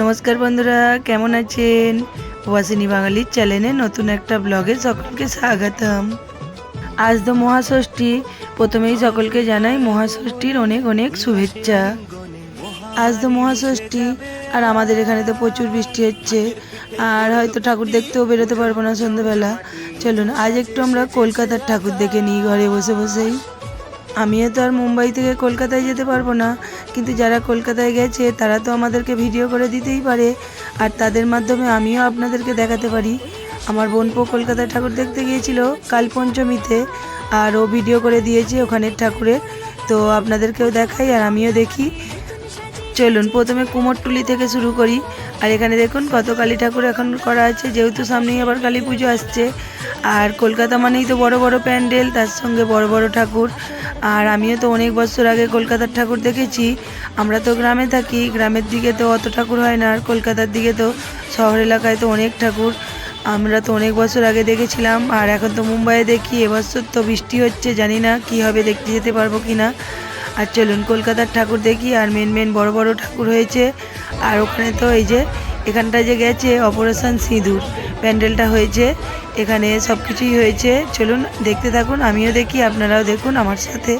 নমস্কার বন্ধুরা, কেমন আছেন? ওয়াসিনী বাঙালির চ্যানেলে নতুন একটা ব্লগে সকলকে স্বাগতম। আজ তো মহাষষ্ঠী, প্রথমেই সকলকে জানাই মহাষষ্ঠীর অনেক অনেক শুভেচ্ছা। আজ তো মহাষষ্ঠী, আর আমাদের এখানে তো প্রচুর বৃষ্টি হচ্ছে। আর হয়তো ঠাকুর দেখতেও বেরোতে পারব না সন্ধ্যেবেলা চলুন, আজ একটু আমরা কলকাতার ঠাকুর দেখে নিই ঘরে বসে বসেই। আমিও তো আর মুম্বাই থেকে কলকাতায় যেতে পারব না। কিন্তু যারা কলকাতায় গেছে, তারা তো আমাদেরকে ভিডিও করে দিতেই পারে। আর তাদের মাধ্যমে আমিও আপনাদেরকে দেখাতে পারি। আমার বোনপো কলকাতায় ঠাকুর দেখতে গিয়েছিল কাল পঞ্চমীতে, আর ও ভিডিও করে দিয়েছে ওখানের ঠাকুরের। তো আপনাদেরকেও দেখাই আর আমিও দেখি। চলুন, প্রথমে কুমোরটুলি থেকে শুরু করি। আর এখানে দেখুন কত কালী ঠাকুর এখন করা আছে, যেহেতু সামনেই আবার কালী পুজো আসছে। আর কলকাতা মানেই তো বড় বড় প্যান্ডেল, তার সঙ্গে বড় বড় ঠাকুর। আর আমিও তো অনেক বছর আগে কলকাতার ঠাকুর দেখেছি। আমরা তো গ্রামে থাকি, গ্রামের দিকে তো অত ঠাকুর হয় না, আর কলকাতার দিকে তো শহর এলাকায় তো অনেক ঠাকুর। আমরা তো অনেক বছর আগে দেখেছিলাম, আর এখন তো মুম্বাইয়ে দেখি, এবছর তো বৃষ্টি হচ্ছে, জানি না কি হবে, দেখতে যেতে পারব কি না আর চলুন কলকাতার ঠাকুর দেখি আর মেন মেন বড় বড় ঠাকুর হয়েছে। আর ওখানে তো এই যে এখানটা যে গেছে অপারেশন সিঁদুর। প্যান্ডেলটা হয়েছে এখানে সব কিছুই হয়েছে। চলুন দেখতে থাকুন আমিও দেখি আপনারাও দেখুন আমার সাথে।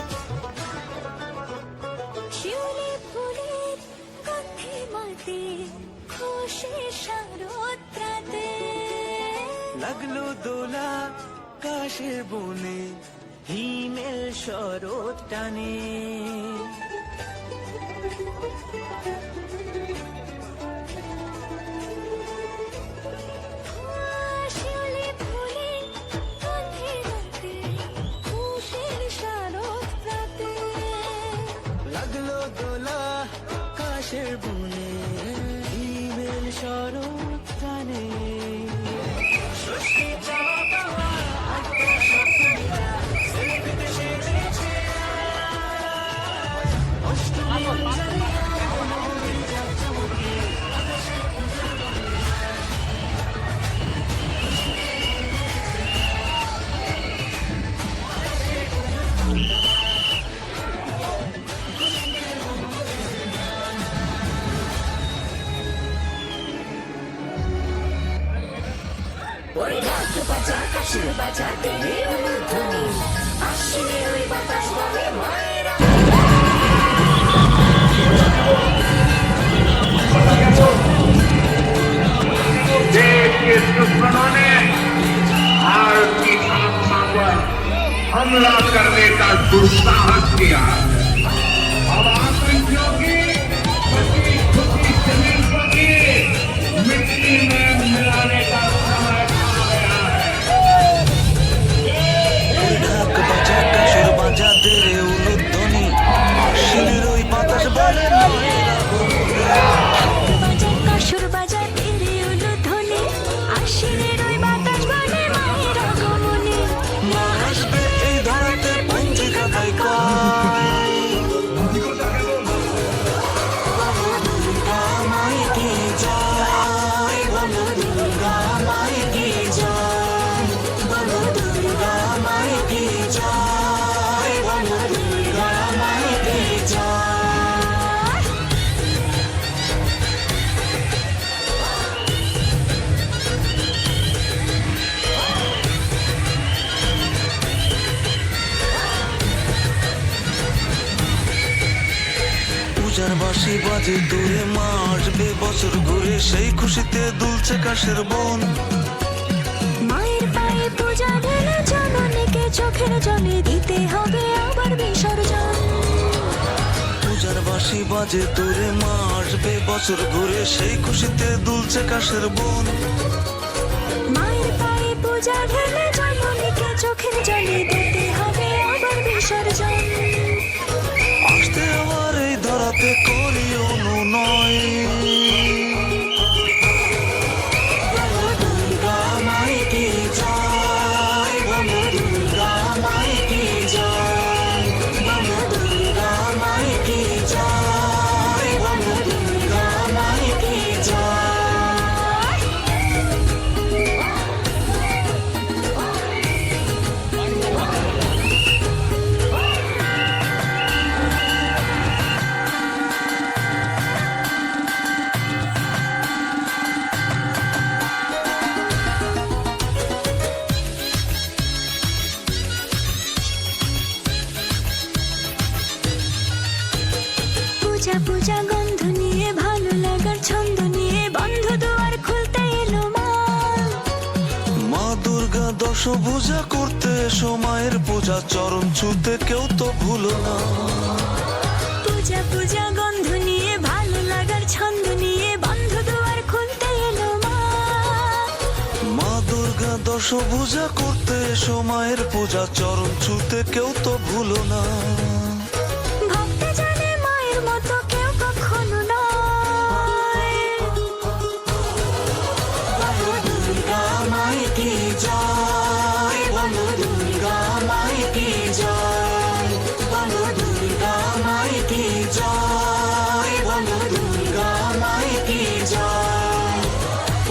লাগল দোলা কাশের বনে হিমেল শরৎ টানে। লাগল দোলা কাশের বনে হিমেল শরৎ देश के दुश्मनों ने भारत की आत्मा पर हमला करने का दुस्साहस किया জয় বলো দুর্গা মায়ে জয় পূজার বাসি বাজে, দূরে মা আসবে, বছর ঘুরে সেই খুশিতে দুলছে কাশের বন। মায়ের পায়ে পূজা ঢেলে চোখের জলে দিতে হবে আবার বিসর্জন। পূজার বাসি বাজে দূরে মা আসবে বছর ঘুরে সেই খুশিতে দুলছে কাশের বন। মায়ের পায়ে পূজা ঢেলে জননীকে চোখের জলে দিতে হবে আবার বিসর্জন। আসতে আমার এই ধরাতে করি সবুজা করতে সময়ের পূজা চরণ ছুতে কেউ তো ভুল না। পূজা পূজা গন্ধ নিয়ে ভালো লাগার ছন্দ নিয়ে বন্ধ দুয়ার খুলতে এলো মা। মা দুর্গা দশ করতে সময়ের পূজা চরণ ছুতে কেউ তো ভুল না।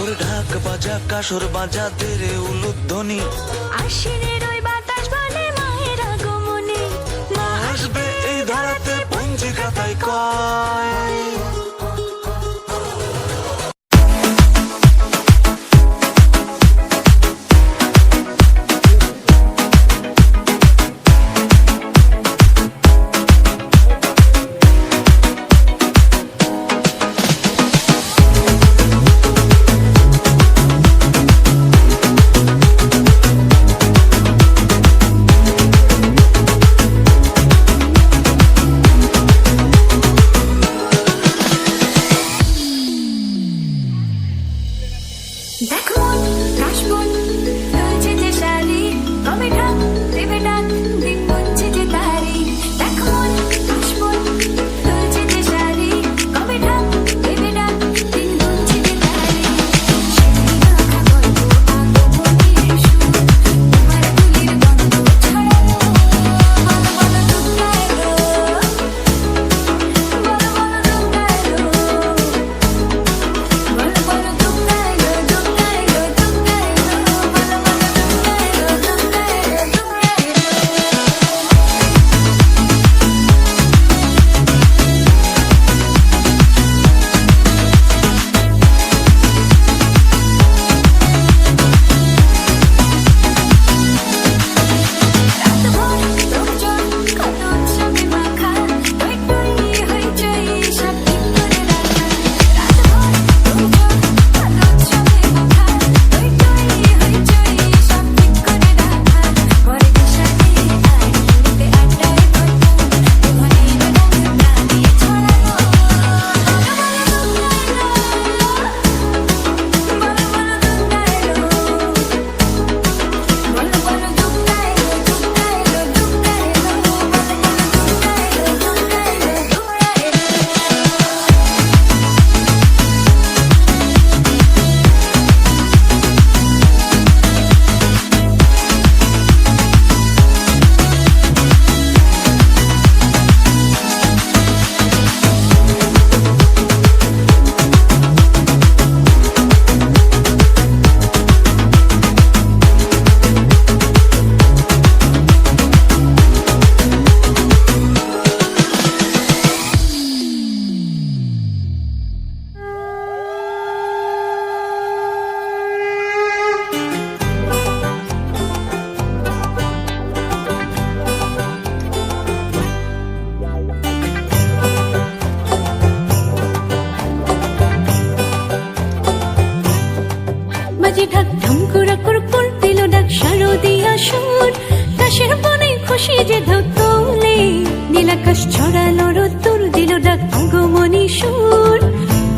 ওর ঢাক বাজা কাসর বাজা তেরে উলুধ্বনি। আশ্বিনের ওই বাতাস বলে মায়ের আগমনে। মা আসবে এই ধারাতে পঞ্জিকা কয়।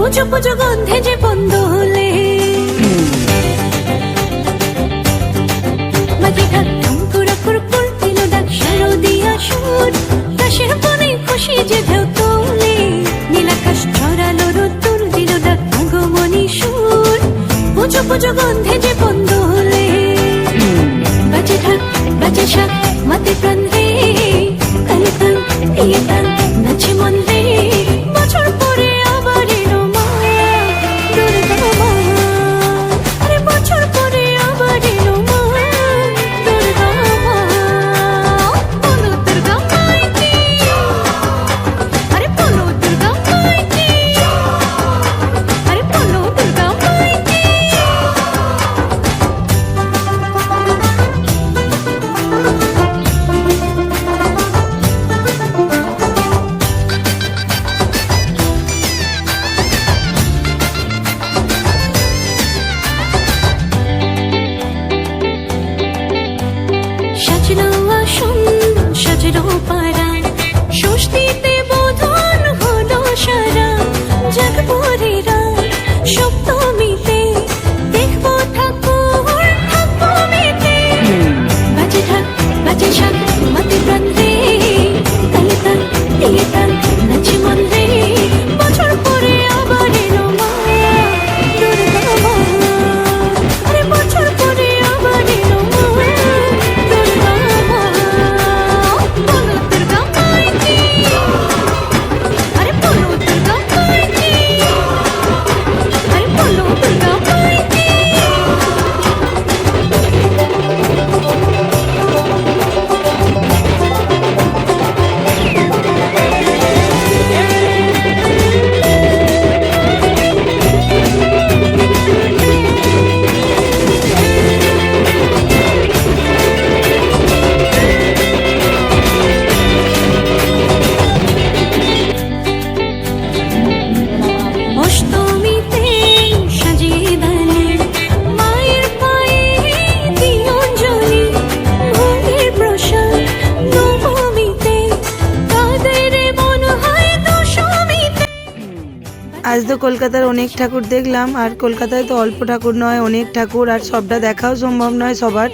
뾰족뾰족은 돼지본도 আজ তো কলকাতার অনেক ঠাকুর দেখলাম, আর কলকাতায় তো অল্প ঠাকুর নয়, অনেক ঠাকুর, আর সবটা দেখাও সম্ভব নয় সবার।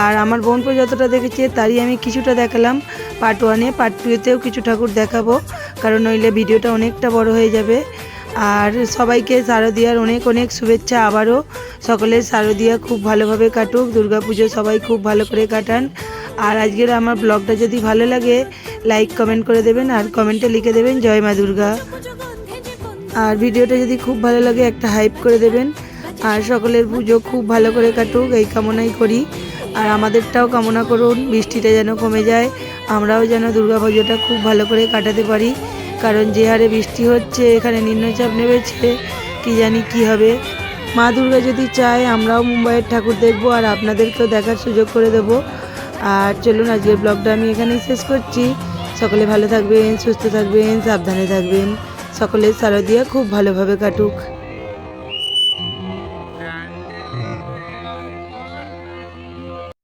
আর আমার বোনপো যতটা দেখেছে, তারই আমি কিছুটা দেখালাম। পার্ট ওয়ানে পার্ট টুতেও কিছু ঠাকুর দেখাবো, কারণ নইলে ভিডিওটা অনেকটা বড় হয়ে যাবে। আর সবাইকে শারদিয়ার অনেক অনেক শুভেচ্ছা আবারও। সকলের শারদিয়া খুব ভালোভাবে কাটুক দুর্গাপুজো সবাই খুব ভালো করে কাটান। আর আজকের আমার ব্লগটা যদি ভালো লাগে লাইক কমেন্ট করে দেবেন, আর কমেন্টে লিখে দেবেন, জয় মা দুর্গা। আর ভিডিওটা যদি খুব ভালো লাগে, একটা হাইপ করে দেবেন। আর সকলের পুজো খুব ভালো করে কাটুক, এই কামনাই করি। আর আমাদেরটাও কামনা করুন, বৃষ্টিটা যেন কমে যায়। আমরাও যেন দুর্গা পুজোটা খুব ভালো করে কাটাতে পারি। কারণ যে হারে বৃষ্টি হচ্ছে, এখানে নিম্নচাপ নেমেছে, কি জানি কি হবে। মা দুর্গা যদি চায়, আমরাও মুম্বাইয়ের ঠাকুর দেখব আর আপনাদেরকেও দেখার সুযোগ করে দেবো। আর চলুন, আজকের ব্লগটা আমি এখানেই শেষ করছি। সকলে ভালো থাকবেন, সুস্থ থাকবেন, সাবধানে থাকবেন। সকলের শারদিয়া খুব ভালোভাবে কাটুক।